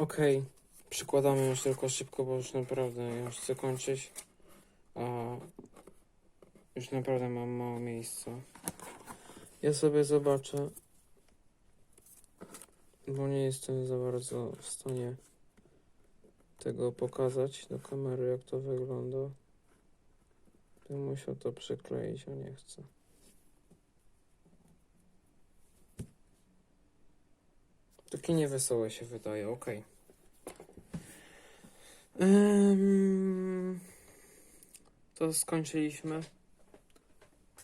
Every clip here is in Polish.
Okej, przykładamy już tylko szybko, bo już naprawdę ja już chcę kończyć. A już naprawdę mam mało miejsca. Ja sobie zobaczę, bo nie jestem za bardzo w stanie tego pokazać do kamery, jak to wygląda. Bym musiał to przykleić, a nie chcę. Takie niewesołe się wydaje, okej. Ym, to skończyliśmy.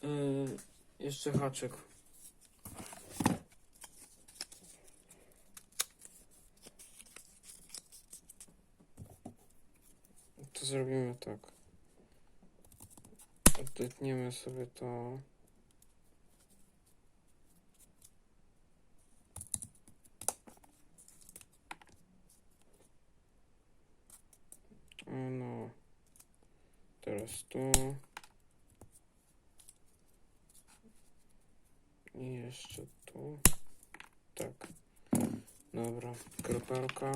Yy, jeszcze haczyk. To zrobimy tak. Odetniemy sobie to. O no. Teraz tu. I jeszcze tu. Tak. Dobra. Kropelka.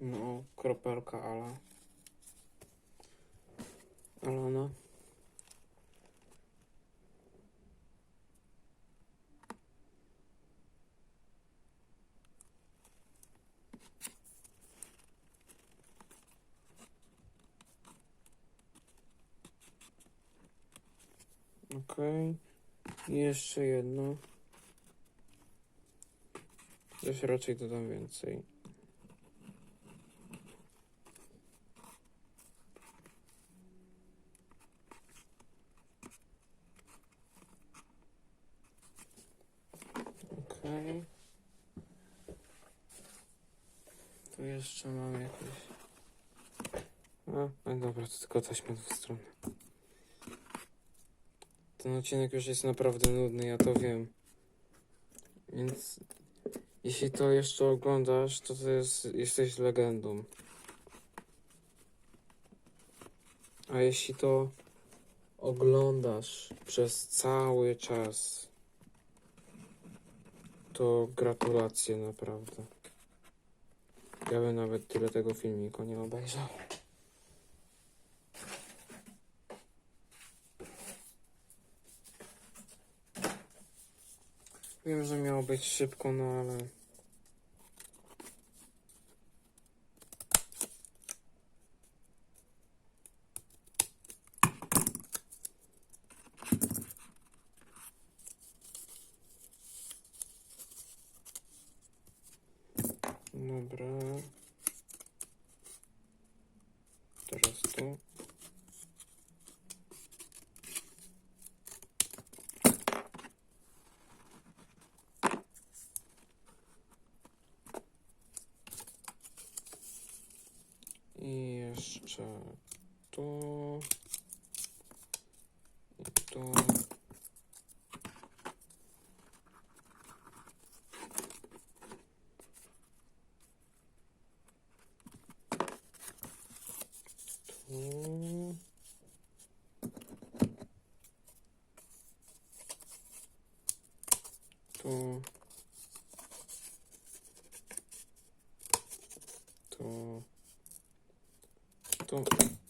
No, kropelka Ala. Alana. Okej. I jeszcze jedno. Też raczej dodam więcej. Okej. Tu jeszcze mam jakieś. A, no dobra, to tylko taśma dwustronna. Ten odcinek już jest naprawdę nudny, ja to wiem. Więc jeśli to jeszcze oglądasz, to, jest, jesteś legendą. A jeśli to oglądasz przez cały czas, to gratulacje naprawdę. Ja bym nawet tyle tego filmiku nie obejrzał. Wiem, że miało być szybko, no ale. Dobra. Teraz tu. 자, 또, 또, 또, 또, 또, Cool.